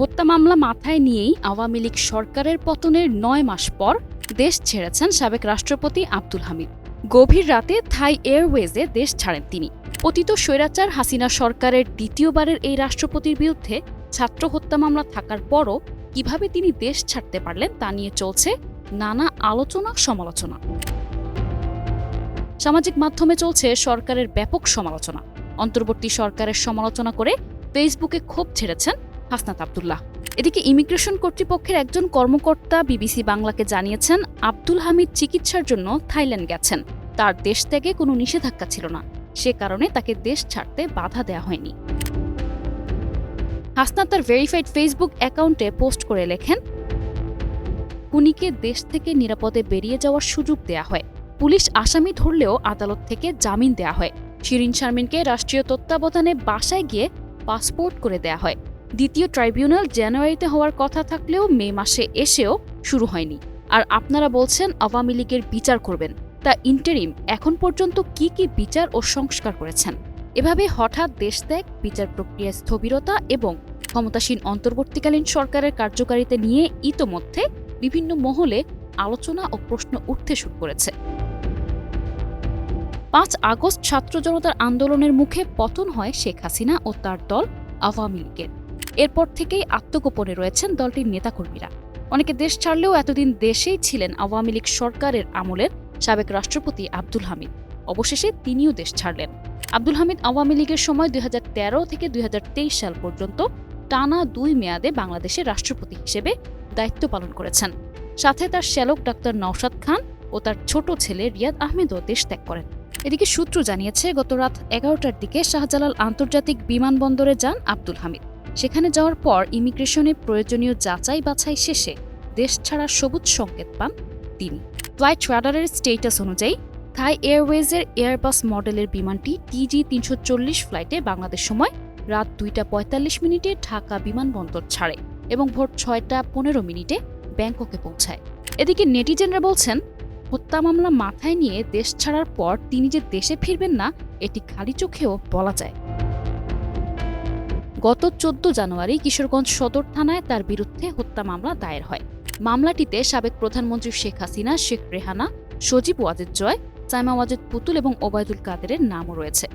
হত্যা মামলা মাথায় নিয়েই আওয়ামী লীগ সরকারের পতনের নয় মাস পর দেশ ছেড়েছেন সাবেক রাষ্ট্রপতি আব্দুল হামিদ। গভীর রাতে থাই এয়ারওয়েজে দেশ ছাড়েন তিনি। পতিত স্বৈরাচার হাসিনা সরকারের দ্বিতীয়বারের এই রাষ্ট্রপতির বিরুদ্ধে ছাত্র হত্যা মামলা থাকার পরও কীভাবে তিনি দেশ ছাড়তে পারলেন তা নিয়ে চলছে নানা আলোচনা সমালোচনা। সামাজিক মাধ্যমে চলছে সরকারের ব্যাপক সমালোচনা। অন্তর্বর্তী সরকারের সমালোচনা করে ফেসবুকে ক্ষোভ ছেড়েছেন হাসনাত আবদুল্লাহ। এদিকে ইমিগ্রেশন কর্তৃপক্ষের একজন কর্মকর্তা বিবিসি বাংলাকে জানিয়েছেন, আব্দুল হামিদ চিকিৎসার জন্য থাইল্যান্ড গেছেন। তার দেশ ত্যাগে কোনো নিষেধাজ্ঞা ছিল না। সে কারণে তাকে দেশ ছাড়তে বাধা দেওয়া হয়নি। হাসনাত তার ভেরিফাইড ফেসবুক অ্যাকাউন্টে পোস্ট করে লেখেন কুনিকে দেশ থেকে নিরাপদে বেরিয়ে যাওয়ার সুযোগ দেয়া হয়। পুলিশ আসামি ধরলেও আদালত থেকে জামিন দেয়া হয়। শিরিন শারমিনকে রাষ্ট্রীয় তত্ত্বাবধানে বাসায় গিয়ে পাসপোর্ট করে দেয়া হয়। দ্বিতীয় ট্রাইব্যুনাল জানুয়ারিতে হওয়ার কথা থাকলেও মে মাসে এসেও শুরু হয়নি। আর আপনারা বলছেন আওয়ামী লীগের বিচার করবেন। তা ইন্টারিম এখন পর্যন্ত কি কি বিচার ও সংস্কার করেছেন? এভাবে হঠাৎ দেশ ত্যাগ, বিচার প্রক্রিয়ায় স্থবিরতা এবং ক্ষমতাসীন অন্তর্বর্তীকালীন সরকারের কার্যকারিতা নিয়ে ইতোমধ্যে বিভিন্ন মহলে আলোচনা ও প্রশ্ন উঠতে শুরু করেছে। পাঁচ আগস্ট ছাত্র জনতার আন্দোলনের মুখে পতন হয় শেখ হাসিনা ও তার দল আওয়ামী লীগের। এরপর থেকেই আত্মগোপনে রয়েছেন দলটির নেতাকর্মীরা। অনেকে দেশ ছাড়লেও এতদিন দেশেই ছিলেন আওয়ামী লীগ সরকারের আমলের সাবেক রাষ্ট্রপতি আব্দুল হামিদ। অবশেষে তিনিও দেশ ছাড়লেন। আব্দুল হামিদ আওয়ামী লীগের সময় দুই হাজার তেরো থেকে দুই হাজার তেইশ সাল পর্যন্ত টানা দুই মেয়াদে বাংলাদেশের রাষ্ট্রপতি হিসেবে দায়িত্ব পালন করেছেন। সাথে তার শ্যালক ডাক্তার নওশাদ খান ও তার ছোট ছেলে রিয়াদ আহমেদও দেশ ত্যাগ করেন। এদিকে সূত্র জানিয়েছে, গত রাত এগারোটার দিকে শাহজালাল আন্তর্জাতিক বিমানবন্দরে যান আব্দুল হামিদ। সেখানে যাওয়ার পর ইমিগ্রেশনে প্রয়োজনীয় যাচাই বাছাই শেষে দেশ ছাড়ার সবুজ সংকেত পান তিনি। ফ্লাইট রাডারের স্টেটাস অনুযায়ী থাই এয়ারওয়েজের এয়ারবাস মডেলের বিমানটি টিজি তিনশো চল্লিশ ফ্লাইটে বাংলাদেশ সময় রাত দুইটা পঁয়তাল্লিশ মিনিটে ঢাকা বিমানবন্দর ছাড়ে এবং ভোর ছয়টা পনেরো মিনিটে ব্যাংককে পৌঁছায়। এদিকে নেটিজেনরা বলছেন, হত্যা মামলা মাথায় নিয়ে দেশ ছাড়ার পর তিনি যে দেশে ফিরবেন না, এটি খালি চোখেও বলা যায়। গত চোদ্দ জানুয়ারি কিশোরগঞ্জ সদর থানায় তার বিরুদ্ধে হত্যা মামলা দায়ের হয়। মামলাটিতে সাবেক প্রধানমন্ত্রী শেখ হাসিনা, শেখ রেহানা, সজীব ওয়াজেদ জয়, সাইমা ওয়াজেদ পুতুল এবং ওবায়দুল কাদেরের নামও রয়েছে।